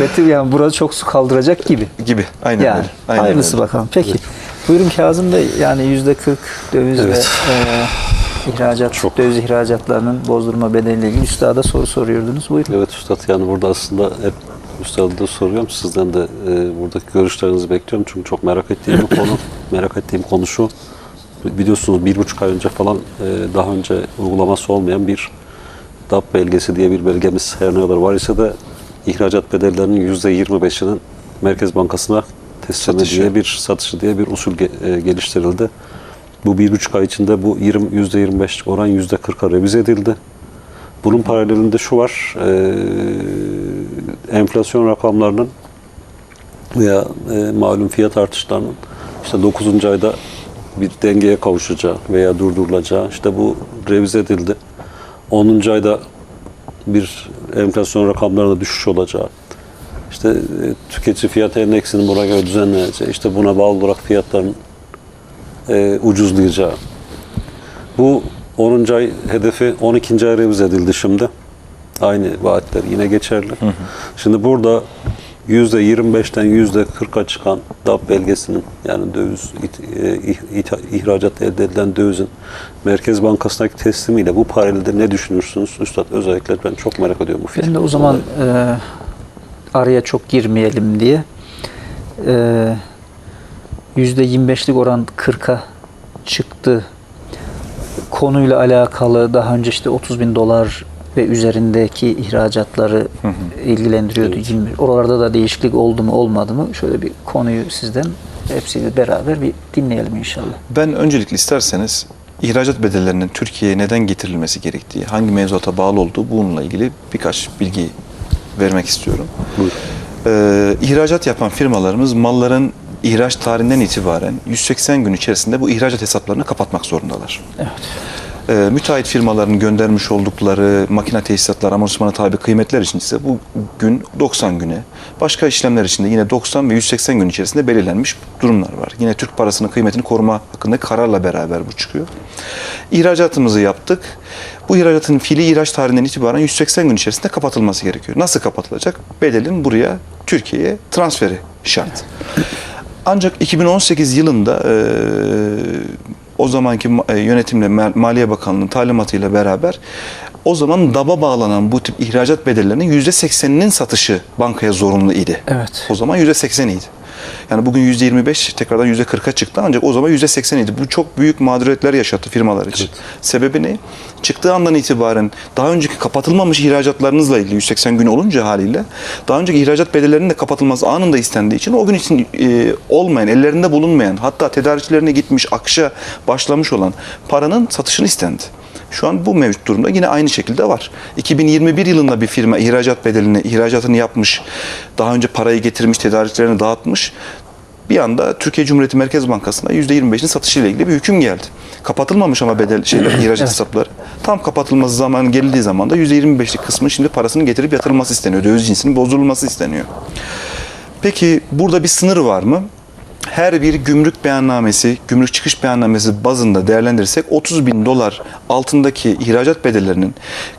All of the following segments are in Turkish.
Beti yani burada çok su kaldıracak gibi. gibi. Aynen yani öyle. Aynen hayırlısı öyle. bakalım. Peki. Buyurun Kazım Bey yani yüzde 40 döviz Evet. ve e, ihracat, Çok. döviz ihracatlarının bozdurma bedeliyle ilgili üstada soru soruyordunuz. Buyurun. Evet Üstad yani burada aslında hep Üstad'a da soruyorum. Sizden de e, buradaki görüşlerinizi bekliyorum. Çünkü çok merak ettiğim bir konu. merak ettiğim konu şu. Biliyorsunuz bir buçuk ay önce falan e, daha önce uygulaması olmayan bir DAP belgesi diye bir belgemiz her ne kadar var ise de ihracat bedellerinin yüzde yirmi beşinin Merkez Bankası'na teslim Satışı. diye bir satışı diye bir usul e, geliştirildi. Bu bir buçuk ay içinde bu 20, yüzde 25 oran yüzde 40'a revize edildi. Bunun paralelinde şu var, e, enflasyon rakamlarının veya e, malum fiyat artışlarının işte 9. ayda bir dengeye kavuşacağı veya durdurulacağı, işte bu revize edildi. 10. ayda bir enflasyon rakamlarında düşüş olacağı, işte e, tüketici fiyat endeksinin buna göre düzenleneceği, işte buna bağlı olarak fiyatların e, ucuzlayacağı. Bu 10. ay hedefi 12. ay revize edildi şimdi. Aynı vaatler yine geçerli. Şimdi burada %25'ten %40'a çıkan DAP belgesinin yani döviz e, ihracat elde edilen dövizin Merkez Bankası'ndaki teslimiyle bu paralelde ne düşünürsünüz? Üstad özellikle ben çok merak ediyorum bu fikri. Ben de o zaman e, araya çok girmeyelim diye e, yüzde 25'lik oran 40'a çıktı. Konuyla alakalı daha önce işte 30 bin dolar ve üzerindeki ihracatları ilgilendiriyordu. 20. Oralarda da değişiklik oldu mu olmadı mı? Şöyle bir konuyu sizden hepsiyle beraber bir dinleyelim inşallah. Ben öncelikle isterseniz ihracat bedellerinin Türkiye'ye neden getirilmesi gerektiği, hangi mevzuata bağlı olduğu bununla ilgili birkaç bilgi vermek istiyorum. Buyurun. Ee, ihracat yapan firmalarımız malların ihraç tarihinden itibaren 180 gün içerisinde bu ihracat hesaplarını kapatmak zorundalar. Evet. Ee, müteahhit firmaların göndermiş oldukları makine tesisatlar, amortismana tabi kıymetler için ise bu gün 90 güne, başka işlemler için de yine 90 ve 180 gün içerisinde belirlenmiş durumlar var. Yine Türk parasının kıymetini koruma hakkındaki kararla beraber bu çıkıyor. İhracatımızı yaptık. Bu ihracatın fiili ihraç tarihinden itibaren 180 gün içerisinde kapatılması gerekiyor. Nasıl kapatılacak? Bedelin buraya Türkiye'ye transferi şart. Ancak 2018 yılında e, o zamanki ma- e, yönetimle Ma- Maliye Bakanlığı'nın talimatıyla beraber o zaman DAB'a bağlanan bu tip ihracat bedellerinin %80'inin satışı bankaya zorunlu idi. Evet. O zaman %80 idi. Yani bugün %25 tekrardan %40'a çıktı ancak o zaman %80 idi. Bu çok büyük mağduriyetler yaşattı firmalar için. Sebebi ne? Çıktığı andan itibaren daha önceki kapatılmamış ihracatlarınızla ilgili 180 gün olunca haliyle daha önceki ihracat bedellerinin de kapatılması anında istendiği için o gün için e, olmayan, ellerinde bulunmayan hatta tedarikçilerine gitmiş, akışa başlamış olan paranın satışını istendi. Şu an bu mevcut durumda yine aynı şekilde var. 2021 yılında bir firma ihracat bedelini, ihracatını yapmış, daha önce parayı getirmiş, tedarikçilerine dağıtmış. Bir anda Türkiye Cumhuriyeti Merkez Bankası'na %25'in satışıyla ilgili bir hüküm geldi. Kapatılmamış ama bedel şeyler, ihracat hesapları. Tam kapatılması zamanı geldiği zaman da %25'lik kısmın şimdi parasının getirip yatırılması isteniyor. Döviz cinsinin bozulması isteniyor. Peki burada bir sınır var mı? Her bir gümrük beyannamesi, gümrük çıkış beyannamesi bazında değerlendirirsek 30 bin dolar altındaki ihracat bedellerinin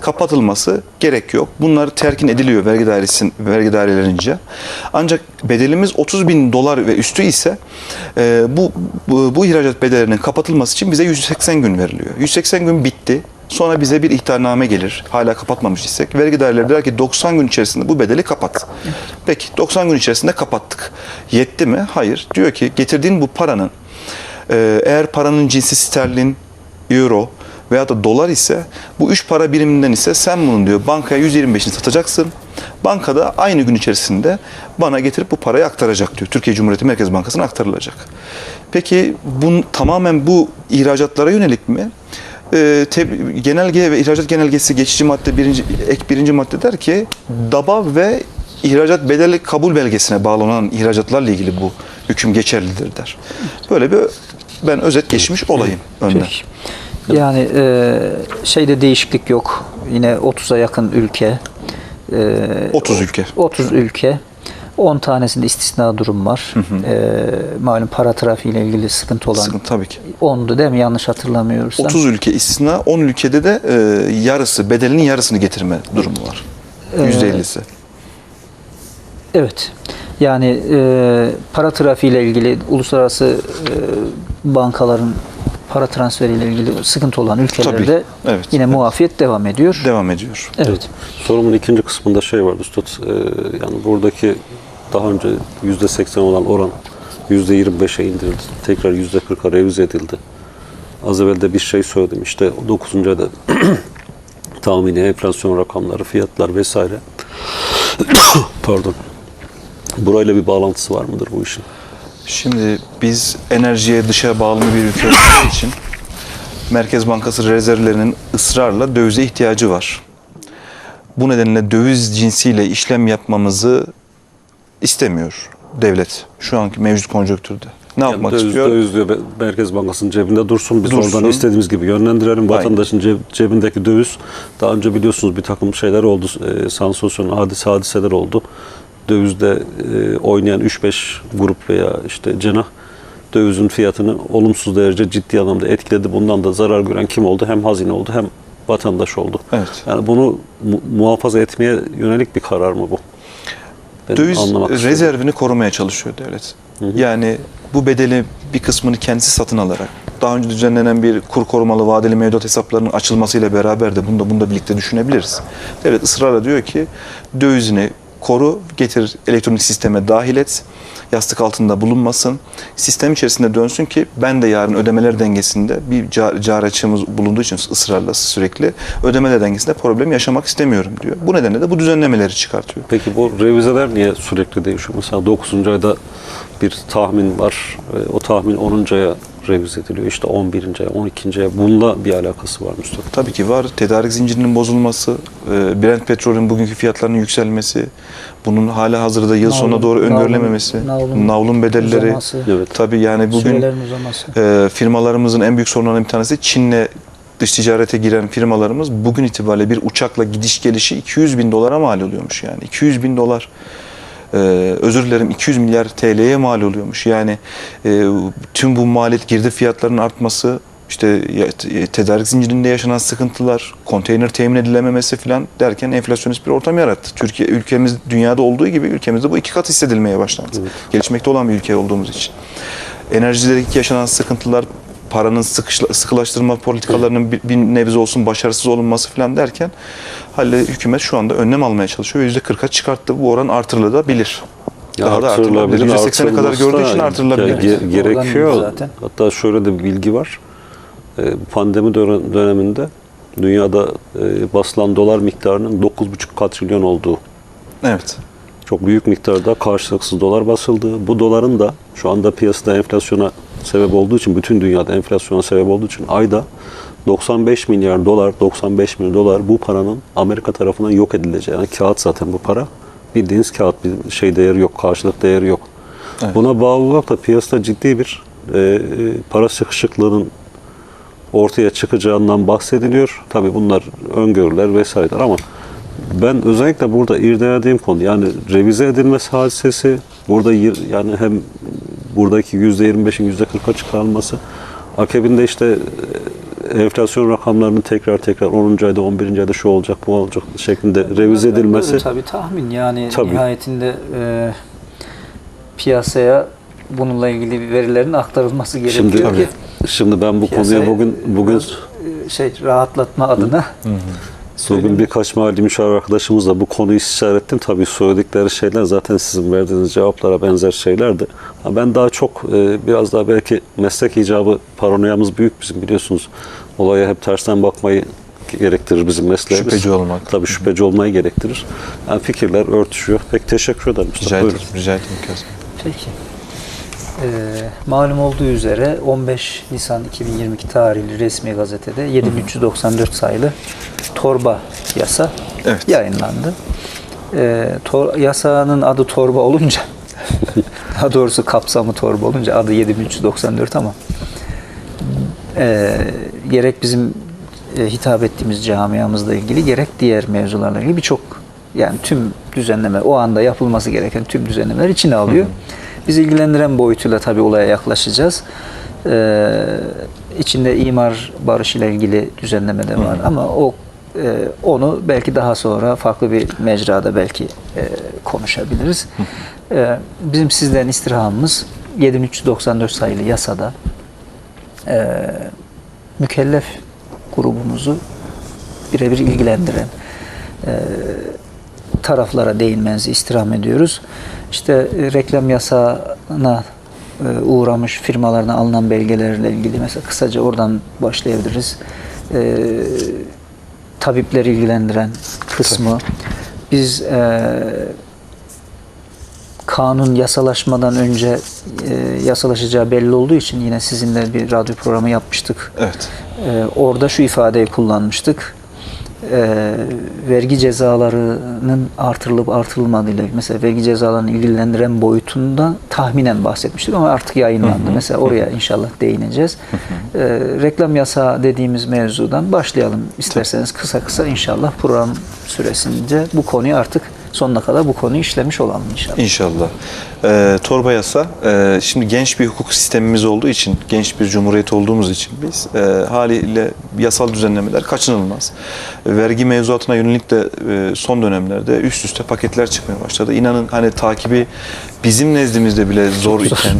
kapatılması gerek yok. Bunlar terkin ediliyor vergi dairesi vergi dairelerince. Ancak bedelimiz 30 bin dolar ve üstü ise e, bu, bu bu ihracat bedellerinin kapatılması için bize 180 gün veriliyor. 180 gün bitti. Sonra bize bir ihtarname gelir. Hala kapatmamış isek. Vergi daireleri der ki 90 gün içerisinde bu bedeli kapat. Peki 90 gün içerisinde kapattık. Yetti mi? Hayır. Diyor ki getirdiğin bu paranın e, eğer paranın cinsi sterlin, euro veya da dolar ise bu üç para biriminden ise sen bunun diyor bankaya 125'ini satacaksın. Bankada aynı gün içerisinde bana getirip bu parayı aktaracak diyor. Türkiye Cumhuriyeti Merkez Bankası'na aktarılacak. Peki bun, tamamen bu ihracatlara yönelik mi? E, te- genelge ve ihracat genelgesi geçici madde birinci, ek birinci madde der ki DAB'a ve ihracat bedeli kabul belgesine bağlanan ihracatlarla ilgili bu hüküm geçerlidir der. Böyle bir ben özet geçmiş olayım önden. Peki. Yani e, şeyde değişiklik yok. Yine 30'a yakın ülke. E, 30 ülke. 30 ülke. 10 tanesinde istisna durum var. E, malum para trafiğiyle ilgili sıkıntı olan Sıkıntı tabii ki. 10'du değil mi? Yanlış hatırlamıyorsam. 30 ülke istisna, 10 ülkede de e, yarısı, bedelinin yarısını getirme durumu var. %50'si. Evet. Yani e, para trafiğiyle ilgili uluslararası e, bankaların para transferiyle ilgili sıkıntı olan ülkelerde Tabii, evet, yine evet. muafiyet devam ediyor. Devam ediyor. Evet. Sorumun ikinci kısmında şey var Üstad. e, yani buradaki daha önce %80 olan oran %25'e indirildi. Tekrar %40'a revize edildi. Az evvel de bir şey söyledim. İşte 9. ayda tahmini enflasyon rakamları, fiyatlar vesaire. Pardon. Burayla bir bağlantısı var mıdır bu işin? Şimdi biz enerjiye dışa bağımlı bir ülke olduğu için Merkez Bankası rezervlerinin ısrarla dövize ihtiyacı var. Bu nedenle döviz cinsiyle işlem yapmamızı istemiyor devlet şu anki mevcut konjonktürde. Ne Yani yapmak döviz, istiyor? döviz diyor Merkez Bankası'nın cebinde dursun. Biz Dursun. oradan istediğimiz gibi yönlendirelim. Vatandaşın ceb- cebindeki döviz daha önce biliyorsunuz bir takım şeyler oldu. E, sansasyon hadise hadiseler oldu. Dövizde e, oynayan 3-5 grup veya işte cenah dövizin fiyatını olumsuz derece ciddi anlamda etkiledi. Bundan da zarar gören kim oldu? Hem hazine oldu hem vatandaş oldu. Evet. Yani bunu mu- muhafaza etmeye yönelik bir karar mı bu? Döviz anlamak istiyorum. rezervini korumaya çalışıyor devlet. Yani bu bedeli bir kısmını kendisi satın alarak daha önce düzenlenen bir kur korumalı vadeli mevduat hesaplarının açılmasıyla beraber de bunu da, bunu da birlikte düşünebiliriz. Devlet ısrarla diyor ki dövizini koru, getir elektronik sisteme dahil et, yastık altında bulunmasın, sistem içerisinde dönsün ki ben de yarın ödemeler dengesinde bir car, cari açığımız bulunduğu için ısrarla sürekli ödemeler dengesinde problem yaşamak istemiyorum diyor. Bu nedenle de bu düzenlemeleri çıkartıyor. Peki bu revizeler niye sürekli değişiyor? Mesela 9. ayda bir tahmin var. E, O tahmin 10. aya revize ediliyor. İşte 11. aya, 12. aya. Bununla bir alakası var Mustafa. Tabii ki var. Tedarik zincirinin bozulması, e, Brent petrolün bugünkü fiyatlarının yükselmesi, bunun hala hazırda yıl sonuna Navlun- doğru navlun- öngörülememesi, navlun navlun bedelleri. uzaması, Evet. Tabii yani bugün e, firmalarımızın en büyük sorunlarından bir tanesi Çin'le dış ticarete giren firmalarımız bugün itibariyle bir uçakla gidiş gelişi 200 bin dolara mal oluyormuş yani. 200 bin dolar. Ee, özür dilerim 200 milyar TL'ye mal oluyormuş. Yani e, tüm bu maliyet girdi fiyatlarının artması, işte te- tedarik zincirinde yaşanan sıkıntılar, konteyner temin edilememesi falan derken enflasyonist bir ortam yarattı. Türkiye ülkemiz dünyada olduğu gibi ülkemizde bu iki kat hissedilmeye başlandı. Gelişmekte olan bir ülke olduğumuz için. Enerjideki yaşanan sıkıntılar, paranın sıkışla, sıkılaştırma politikalarının bir, bir nebze olsun başarısız olunması falan derken halle hükümet şu anda önlem almaya çalışıyor. ve %40'a çıkarttı. Bu oran artırılabilir. Daha da artırılabilir. %80'e kadar gördüğü için artırılabilir. ge- gerekiyor. zaten. Hatta şöyle de bir bilgi var. E, Pandemi dönem- döneminde dünyada e, basılan dolar miktarının 9,5 katrilyon olduğu Evet. çok büyük miktarda karşılıksız dolar basıldı. Bu doların da şu anda piyasada enflasyona sebep olduğu için, bütün dünyada enflasyona sebep olduğu için ayda 95 milyar dolar, 95 milyar dolar bu paranın Amerika tarafından yok edileceği. Yani kağıt zaten bu para. Bildiğiniz kağıt bir şey değeri yok, karşılık değeri yok. Evet. Buna bağlı olarak da piyasada ciddi bir e, e, para sıkışıklığının ortaya çıkacağından bahsediliyor. Tabii bunlar öngörüler vesaireler ama ben özellikle burada irdelediğim konu yani revize edilmesi hadisesi burada yani hem buradaki %25'in %40'a çıkarılması akabinde işte e, enflasyon rakamlarının tekrar tekrar 10. ayda 11. ayda şu olacak bu olacak şeklinde revize edilmesi Tabii, tahmin yani Tabii. nihayetinde e, piyasaya bununla ilgili verilerin aktarılması gerekiyor Şimdi ki şimdi ben bu konuya bugün bugün e, şey rahatlatma adına Bugün birkaç mali müşavir arkadaşımızla bu konuyu istişare ettim. Tabii söyledikleri şeyler zaten sizin verdiğiniz cevaplara benzer şeylerdi. Ha, Ben daha çok e, biraz daha belki meslek icabı paranoyamız büyük bizim biliyorsunuz. Olaya hep tersten bakmayı gerektirir bizim mesleğimiz. Şüpheci olmak. Tabii şüpheci olmayı gerektirir. Yani fikirler örtüşüyor. Pek teşekkür ederim. Mustafa. Rica Buyurun. ederim. Rica ederim Kazım. Peki. Ee, malum olduğu üzere 15 Nisan 2022 tarihli resmi gazetede 7394 sayılı torba yasa Evet. yayınlandı. Ee, tor- yasanın adı torba olunca daha doğrusu kapsamı torba olunca adı 7394 ama e, gerek bizim e, hitap ettiğimiz camiamızla ilgili gerek diğer mevzularla ilgili birçok yani tüm düzenleme o anda yapılması gereken tüm düzenlemeler içine alıyor. Biz ilgilendiren boyutuyla tabii olaya yaklaşacağız. Ee, içinde imar barışı ile ilgili düzenleme de var ama o e, onu belki daha sonra farklı bir mecrada belki e, konuşabiliriz. E, bizim sizden istirhamımız 7394 sayılı yasada e, mükellef grubumuzu birebir ilgilendiren e, taraflara değinmenizi istirham ediyoruz. İşte e, reklam yasağına e, uğramış firmalardan alınan belgelerle ilgili mesela kısaca oradan başlayabiliriz. E, tabipleri ilgilendiren kısmı. Biz e, kanun yasalaşmadan önce e, yasalaşacağı belli olduğu için yine sizinle bir radyo programı yapmıştık. Evet. Ee, orada şu ifadeyi kullanmıştık. Ee, vergi cezalarının artırılıp artırılmadığıyla mesela vergi cezalarını ilgilendiren boyutunda tahminen bahsetmiştik ama artık yayınlandı. Mesela oraya inşallah değineceğiz. Ee, reklam yasağı dediğimiz mevzudan başlayalım. İsterseniz kısa kısa inşallah program süresince bu konuyu artık sonuna kadar bu konuyu işlemiş olalım inşallah. İnşallah. Ee, torba yasa, e, şimdi genç bir hukuk sistemimiz olduğu için, genç bir cumhuriyet olduğumuz için biz e, haliyle yasal düzenlemeler kaçınılmaz. Vergi mevzuatına yönelik de e, son dönemlerde üst üste paketler çıkmaya başladı. İnanın hani takibi bizim nezdimizde bile zor iken,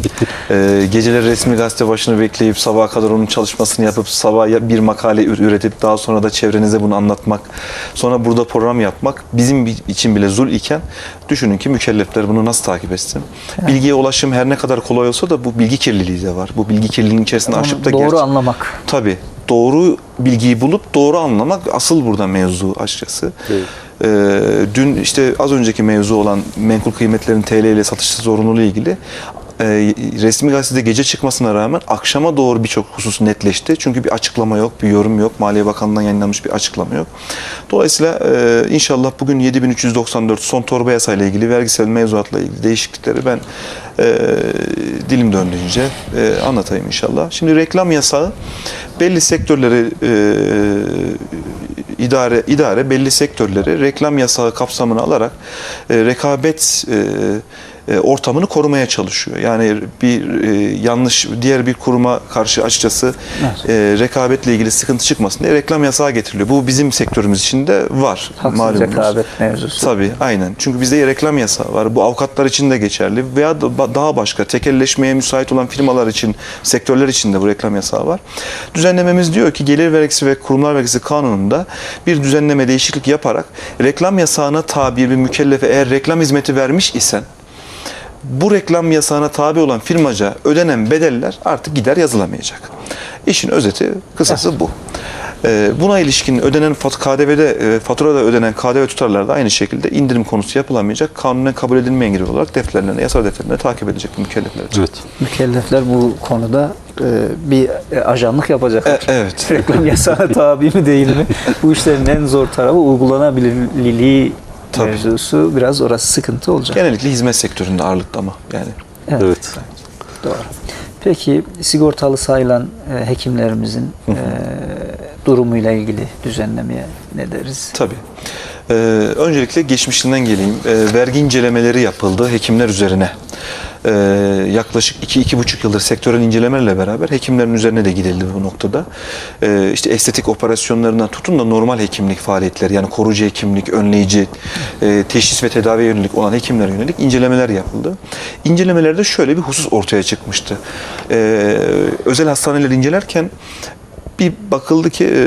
e, geceleri resmi gazete başını bekleyip sabaha kadar onun çalışmasını yapıp sabah ya- bir makale ür- üretip daha sonra da çevrenize bunu anlatmak, sonra burada program yapmak bizim bi- için bile zul iken düşünün ki mükellefler bunu nasıl takip etsin? Bilgiye ulaşım her ne kadar kolay olsa da bu bilgi kirliliği de var. Bu bilgi kirliliğinin içerisinde Onu aşıp da doğru gerçek- anlamak. Tabii. Doğru bilgiyi bulup doğru anlamak asıl burada mevzu açıkçası. Evet. Ee, dün işte az önceki mevzu olan menkul kıymetlerin TL ile satışı zorunluluğu ilgili e, resmi gazetede gece çıkmasına rağmen akşama doğru birçok husus netleşti. Çünkü bir açıklama yok, bir yorum yok. Maliye Bakanlığı'ndan yayınlanmış bir açıklama yok. Dolayısıyla e, inşallah bugün 7394 son torba yasayla ilgili vergisel mevzuatla ilgili değişiklikleri ben e, dilim döndüğünce e, anlatayım inşallah. Şimdi reklam yasağı belli sektörleri e, idare idare belli sektörleri reklam yasağı kapsamına alarak e, rekabet e, ortamını korumaya çalışıyor. Yani bir e, yanlış diğer bir kuruma karşı açıkçası Evet. e, rekabetle ilgili sıkıntı çıkmasın diye reklam yasağı getiriliyor. Bu bizim sektörümüz için de var. Haksız malumunuz. rekabet mevzusu. Tabii aynen. Çünkü bizde reklam yasağı var. Bu avukatlar için de geçerli veya daha başka tekelleşmeye müsait olan firmalar için, sektörler için de bu reklam yasağı var. Düzenlememiz diyor ki gelir vergisi ve kurumlar vergisi kanununda bir düzenleme değişiklik yaparak reklam yasağına tabi bir mükellefe eğer reklam hizmeti vermiş isen bu reklam yasağına tabi olan firmaca ödenen bedeller artık gider yazılamayacak. İşin özeti kısası bu. Ee, buna ilişkin ödenen KDV'de e, faturada ödenen KDV tutarları da aynı şekilde indirim konusu yapılamayacak. Kanunen kabul edilmeyen gibi olarak defterlerine, yasal defterlerine takip edilecek bu mükellefler için. Evet. Mükellefler bu konuda e, bir e, ajanlık yapacaklar. E, evet. Reklam yasağına tabi mi değil mi? Bu işlerin en zor tarafı uygulanabilirliği Tabii. mevzusu. Biraz orası sıkıntı olacak. Genellikle hizmet sektöründe ağırlıkta ama yani. Evet, Evet. Doğru. Peki sigortalı sayılan e, hekimlerimizin e, durumuyla ilgili düzenlemeye ne deriz? Tabii. Ee, öncelikle geçmişinden geleyim. Ee, vergi incelemeleri yapıldı hekimler üzerine. Ee, yaklaşık 2-2,5 yıldır sektörel incelemelerle beraber hekimlerin üzerine de gidildi bu noktada. Ee, işte estetik operasyonlarından tutun da normal hekimlik faaliyetleri yani koruyucu hekimlik, önleyici, e, teşhis ve tedaviye yönelik olan hekimlere yönelik incelemeler yapıldı. İncelemelerde şöyle bir husus ortaya çıkmıştı. Ee, özel hastaneleri incelerken bir bakıldı ki e,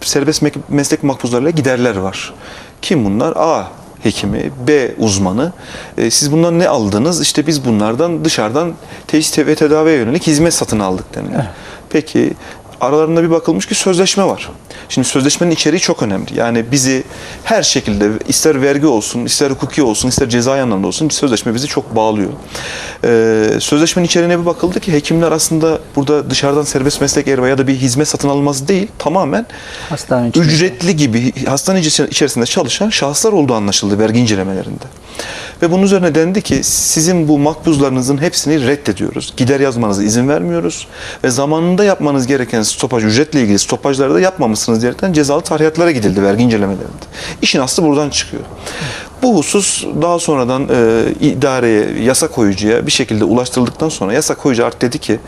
serbest meslek makbuzlarıyla giderler var. Kim bunlar? A hekimi, B uzmanı. E, siz bundan ne aldınız? İşte biz bunlardan dışarıdan teşhis ve tedaviye yönelik hizmet satın aldık denilir. Peki aralarında bir bakılmış ki sözleşme var. Şimdi sözleşmenin içeriği çok önemli. Yani bizi her şekilde ister vergi olsun, ister hukuki olsun, ister cezai anlamda olsun sözleşme bizi çok bağlıyor. Ee, sözleşmenin içeriğine bir bakıldı ki hekimler aslında burada dışarıdan serbest meslek erva ya da bir hizmet satın alınması değil, tamamen Hastane ücretli gibi hastane içerisinde çalışan şahıslar olduğu anlaşıldı vergi incelemelerinde. Ve bunun üzerine dendi ki sizin bu makbuzlarınızın hepsini reddediyoruz. Gider yazmanıza izin vermiyoruz ve zamanında yapmanız gereken stopaj ücretle ilgili stopajları da yapmamışsınız diyerekten cezalı tarihiyatlara gidildi vergi incelemelerinde. İşin aslı buradan çıkıyor. Bu husus daha sonradan e, idareye, yasa koyucuya bir şekilde ulaştırıldıktan sonra yasa koyucu artık dedi ki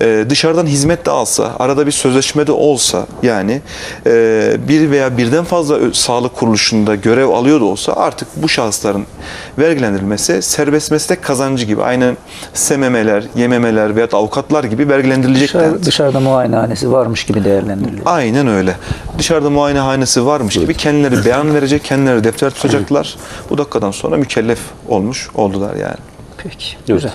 e, dışarıdan hizmet de alsa, arada bir sözleşme de olsa yani e, bir veya birden fazla sağlık kuruluşunda görev alıyor da olsa artık bu şahısların vergilendirilmesi serbest meslek kazancı gibi aynı SMM'ler, YMM'ler veya avukatlar gibi vergilendirilecek Dışarı, dışarıda muayenehanesi varmış gibi değerlendiriliyor. Aynen öyle. Dışarıda muayenehanesi varmış gibi kendileri beyan verecek, kendileri defter tutacaklar. Bu dakikadan sonra mükellef olmuş oldular yani. Peki. Güzel.